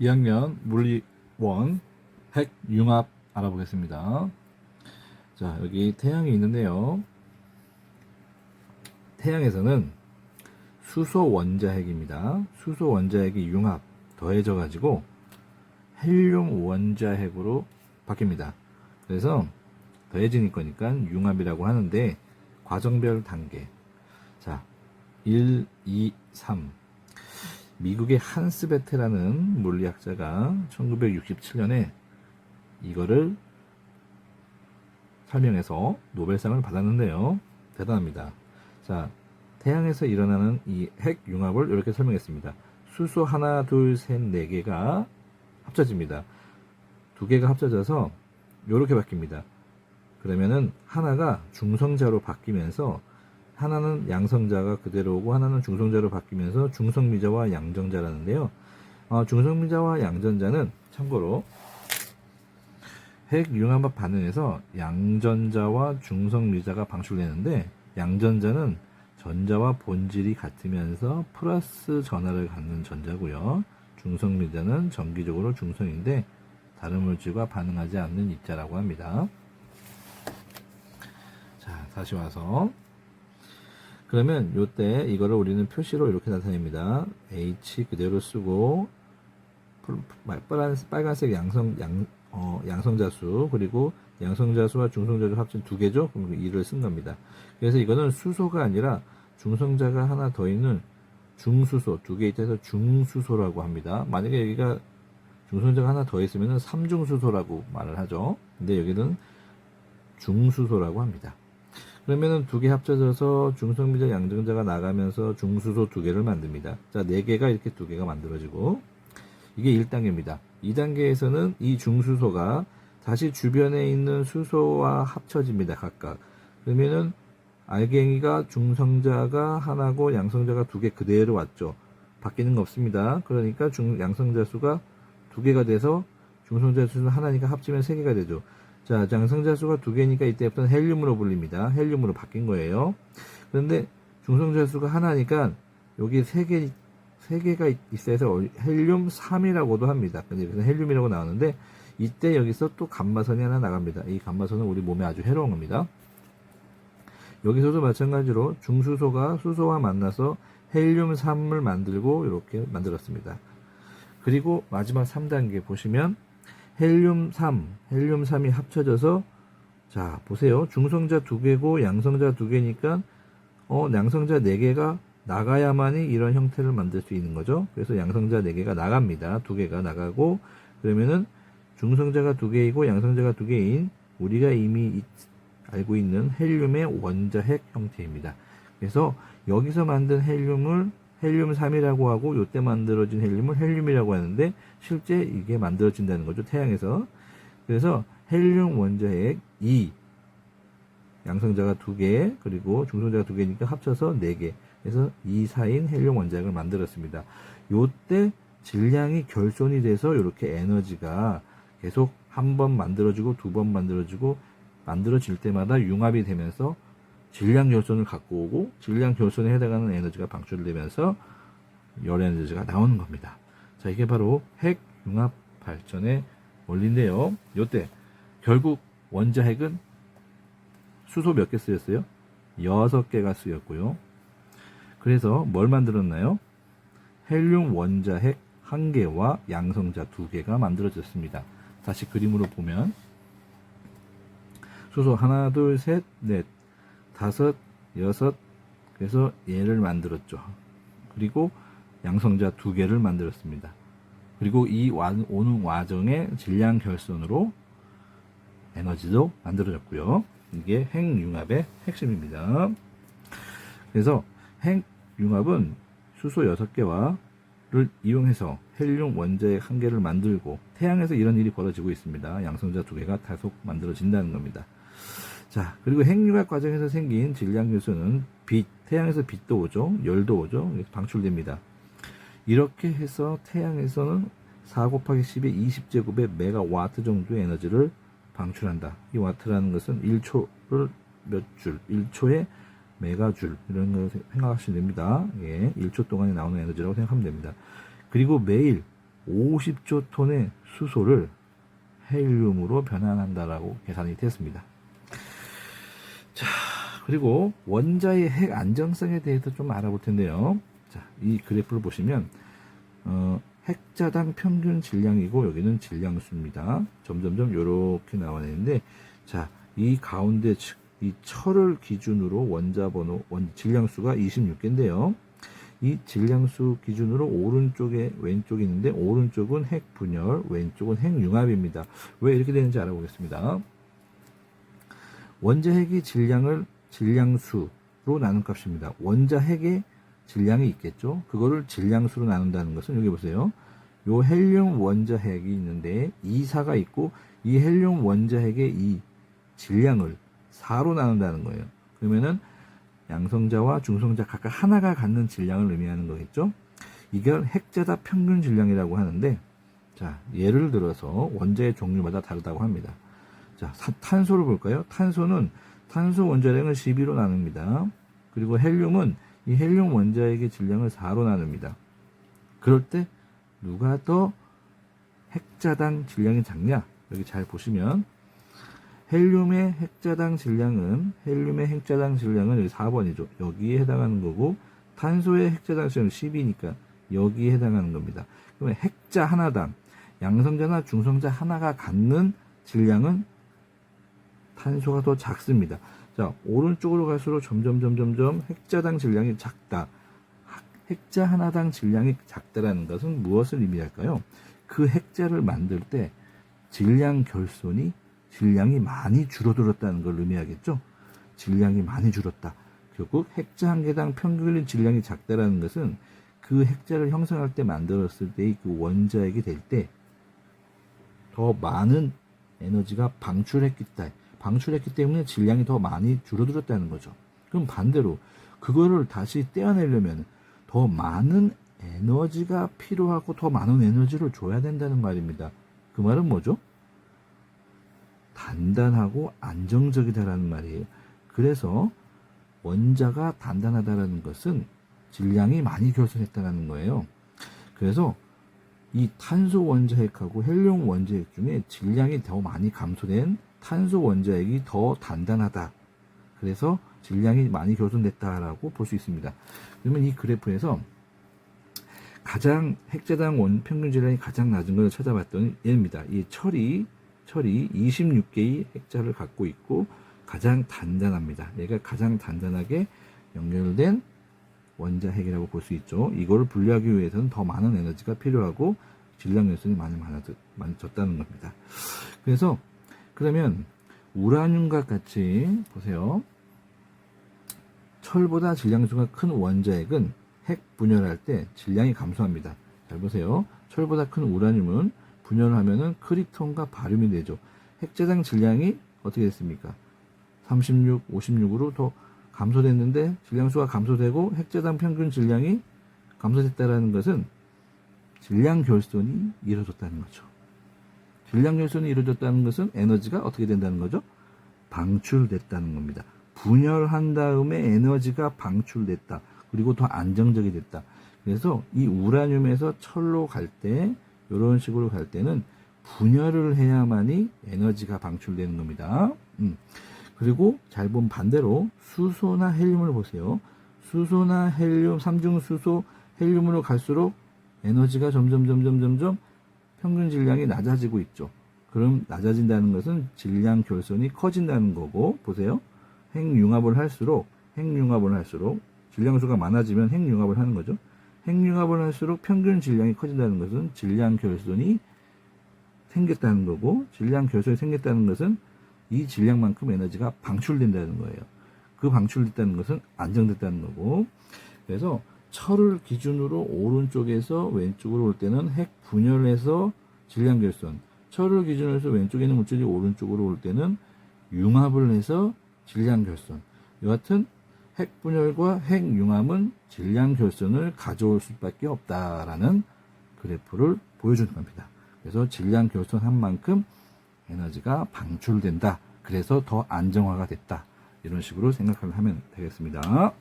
2학년 물리 1 핵융합 알아보겠습니다. 자, 여기 태양이 있는데요. 태양에서는 수소 원자 핵입니다. 수소 원자 핵이 융합 더해져 가지고 헬륨 원자 핵으로 바뀝니다. 그래서 더해지는 거니까 융합이라고 하는데 과정별 단계. 자, 1, 2, 3. 미국의 한스 베테라는 물리학자가 1967년에 이거를 설명해서 노벨상을 받았는데요. 대단합니다. 자, 태양에서 일어나는 이 핵 융합을 이렇게 설명했습니다. 수소 하나, 둘, 셋, 네 개가 합쳐집니다. 두 개가 합쳐져서 이렇게 바뀝니다. 그러면은 하나가 중성자로 바뀌면서 하나는 양성자가 그대로 오고 하나는 중성자로 바뀌면서 중성미자와 양전자라는데요. 어, 중성미자와 양전자는 참고로 핵융합 반응에서 양전자와 중성미자가 방출되는데 양전자는 전자와 본질이 같으면서 플러스 전하를 갖는 전자고요. 중성미자는 정기적으로 중성인데 다른 물질과 반응하지 않는 입자라고 합니다. 자, 다시 와서 그러면 요때 이거를 우리는 표시로 이렇게 나타냅니다. H 그대로 쓰고 빨간, 빨간색 양성 양, 어, 양성자수 그리고 양성자수와 중성자수 합친 두 개죠. 그럼 2를 쓴 겁니다. 그래서 이거는 수소가 아니라 중성자가 하나 더 있는 중수소 두 개 있다 해서 중수소라고 합니다. 만약에 여기가 중성자가 하나 더 있으면 삼중수소라고 말을 하죠. 근데 여기는 중수소라고 합니다. 그러면은 두 개 합쳐져서 중성미자 양정자가 나가면서 중수소 두 개를 만듭니다. 자, 네 개가 이렇게 두 개가 만들어지고 이게 1단계입니다. 2단계에서는 이 중수소가 다시 주변에 있는 수소와 합쳐집니다. 각각. 그러면은 알갱이가 중성자가 하나고 양성자가 두 개 그대로 왔죠. 바뀌는 거 없습니다. 그러니까 중, 양성자 수가 두 개가 돼서 중성자 수는 하나니까 합치면 세 개가 되죠. 자, 양성자 수가 두 개니까 이때부터는 헬륨으로 불립니다. 헬륨으로 바뀐 거예요. 그런데 중성자 수가 하나니까 여기 세 개, 세 개가 있어서 헬륨 3이라고도 합니다. 근데 여기서 헬륨이라고 나오는데 이때 여기서 또 감마선이 하나 나갑니다. 이 감마선은 우리 몸에 아주 해로운 겁니다. 여기서도 마찬가지로 중수소가 수소와 만나서 헬륨 3을 만들고 이렇게 만들었습니다. 그리고 마지막 3단계 보시면 헬륨 3, 헬륨 3이 합쳐져서 자 보세요. 중성자 두 개고 양성자 두 개니까 어 양성자 네 개가 나가야만이 이런 형태를 만들 수 있는 거죠. 그래서 양성자 네 개가 나갑니다. 두 개가 나가고 그러면은 중성자가 두 개이고 양성자가 두 개인 우리가 이미 알고 있는 헬륨의 원자핵 형태입니다. 그래서 여기서 만든 헬륨을 헬륨 3이라고 하고 요때 만들어진 헬륨을 헬륨이라고 하는데 실제 이게 만들어진다는 거죠. 태양에서. 그래서 헬륨 원자핵 2 양성자가 두 개, 그리고 중성자가 두 개니까 합쳐서 네 개. 그래서 2, 4인 헬륨 원자핵을 만들었습니다. 요때 질량이 결손이 돼서 이렇게 에너지가 계속 한 번 만들어지고 두 번 만들어지고 만들어질 때마다 융합이 되면서 질량 결손을 갖고 오고 질량 결손에 해당하는 에너지가 방출되면서 열 에너지가 나오는 겁니다. 자, 이게 바로 핵 융합 발전의 원리인데요. 요때 결국 원자 핵은 수소 몇 개 쓰였어요? 여섯 개가 쓰였고요. 그래서 뭘 만들었나요? 헬륨 원자 핵 한 개와 양성자 두 개가 만들어졌습니다. 다시 그림으로 보면 수소 하나, 둘, 셋, 넷, 다섯, 여섯, 그래서 얘를 만들었죠. 그리고 양성자 두 개를 만들었습니다. 그리고 이 와, 오는 와정의 질량 결손으로 에너지도 만들어졌고요. 이게 핵융합의 핵심입니다. 그래서 핵융합은 수소 6개와 를 이용해서 헬륨 원자핵 한 개를 만들고 태양에서 이런 일이 벌어지고 있습니다. 양성자 두 개가 다속 만들어진다는 겁니다. 자, 그리고 핵융합 과정에서 생긴 질량 요소는 빛, 태양에서 빛도 오죠. 열도 오죠. 방출됩니다. 이렇게 해서 태양에서는 4 곱하기 10의 20제곱의 메가와트 정도의 에너지를 방출한다. 이 와트라는 것은 1초를 몇 줄, 1초에 메가줄 이런 걸 생각하시면 됩니다. 예, 1초 동안에 나오는 에너지라고 생각하면 됩니다. 그리고 매일 50조 톤의 수소를 헬륨으로 변환한다라고 계산이 됐습니다. 자, 그리고 원자의 핵 안정성에 대해서 좀 알아볼 텐데요. 자, 이 그래프를 보시면 어, 핵자당 평균 질량이고 여기는 질량수입니다. 점점점 이렇게 나와 있는데 자, 이 가운데 측, 이 철을 기준으로 원자 번호 원 질량수가 26개인데요. 이 질량수 기준으로 오른쪽에 왼쪽이 있는데 오른쪽은 핵 분열, 왼쪽은 핵 융합입니다. 왜 이렇게 되는지 알아보겠습니다. 원자 핵이 질량을 질량수로 나눈 값입니다. 원자 핵의 질량이 있겠죠. 그거를 질량수로 나눈다는 것은 여기 보세요. 요 헬륨 원자 핵이 있는데 이사가 있고 이 헬륨 원자 핵의 이 질량을 4로 나눈다는 거예요. 그러면은 양성자와 중성자 각각 하나가 갖는 질량을 의미하는 거겠죠. 이걸 핵자다 평균 질량이라고 하는데 자 예를 들어서 원자의 종류마다 다르다고 합니다. 자 사- 탄소를 볼까요? 탄소는 탄소 원자량을 12로 나눕니다. 그리고 헬륨은 이 헬륨 원자액의 질량을 4로 나눕니다. 그럴 때 누가 더 핵자당 질량이 작냐? 여기 잘 보시면 헬륨의 핵자당 질량은 헬륨의 핵자당 질량은 여기 4번이죠. 여기에 해당하는 거고 탄소의 핵자당 질량은 10이니까 여기에 해당하는 겁니다. 그러면 핵자 하나당 양성자나 중성자 하나가 갖는 질량은 탄소가 더 작습니다. 자, 오른쪽으로 갈수록 점점 점점 점 핵자당 질량이 작다. 핵자 하나당 질량이 작다라는 것은 무엇을 의미할까요? 그 핵자를 만들 때 질량 결손이 질량이 많이 줄어들었다는 걸 의미하겠죠? 질량이 많이 줄었다. 결국 핵자 한 개당 평균 질량이 작다라는 것은 그 핵자를 형성할 때 만들었을 때의 그 원자액이 될 때 더 많은 에너지가 방출했기 때문에 방출했기 때문에 질량이 더 많이 줄어들었다는 거죠. 그럼 반대로 그거를 다시 떼어내려면 더 많은 에너지가 필요하고 더 많은 에너지를 줘야 된다는 말입니다. 그 말은 뭐죠? 단단하고 안정적이다라는 말이에요. 그래서 원자가 단단하다라는 것은 질량이 많이 결손했다는 거예요. 그래서 이 탄소 원자핵하고 헬륨 원자핵 중에 질량이 더 많이 감소된 탄소 원자핵이 더 단단하다. 그래서 질량이 많이 결손됐다라고 볼 수 있습니다. 그러면 이 그래프에서 가장 핵자당 원 평균 질량이 가장 낮은 것을 찾아봤더니 얘입니다. 이 철이 철이 26개의 핵자를 갖고 있고 가장 단단합니다. 얘가 가장 단단하게 연결된 원자 핵이라고 볼 수 있죠. 이거를 분리하기 위해서는 더 많은 에너지가 필요하고 질량 열선이 많이 많아졌, 많아졌다는 겁니다. 그래서 그러면 우라늄과 같이 보세요. 철보다 질량수가 큰 원자핵은 핵 분열할 때 질량이 감소합니다. 잘 보세요. 철보다 큰 우라늄은 분열하면은 크리톤과 바륨이 되죠. 핵자당 질량이 어떻게 됐습니까? 36, 56으로 더 감소됐는데 질량수가 감소되고 핵자당 평균 질량이 감소됐다라는 것은 질량 결손이 이루어졌다는 거죠. 질량 결손이 이루어졌다는 것은 에너지가 어떻게 된다는 거죠? 방출됐다는 겁니다. 분열한 다음에 에너지가 방출됐다. 그리고 더 안정적이 됐다. 그래서 이 우라늄에서 철로 갈 때, 이런 식으로 갈 때는 분열을 해야만이 에너지가 방출되는 겁니다. 음. 그리고 잘 본 반대로 수소나 헬륨을 보세요. 수소나 헬륨, 삼중수소, 헬륨으로 갈수록 에너지가 점점 점점 점점 평균 질량이 낮아지고 있죠. 그럼 낮아진다는 것은 질량 결손이 커진다는 거고 보세요. 핵융합을 할수록 핵융합을 할수록 질량수가 많아지면 핵융합을 하는 거죠. 핵융합을 할수록 평균 질량이 커진다는 것은 질량 결손이 생겼다는 거고 질량 결손이 생겼다는 것은 이 질량만큼 에너지가 방출된다는 거예요. 그 방출됐다는 것은 안정됐다는 거고 그래서 철을 기준으로 오른쪽에서 왼쪽으로 올 때는 핵 분열해서 질량 결손 철을 기준으로 해서 왼쪽에 있는 물질이 오른쪽으로 올 때는 융합을 해서 질량 결손 여하튼 핵 분열과 핵 융합은 질량 결손을 가져올 수밖에 없다라는 그래프를 보여주는 겁니다. 그래서 질량 결손한 만큼 에너지가 방출된다. 그래서 더 안정화가 됐다. 이런 식으로 생각을 하면 되겠습니다.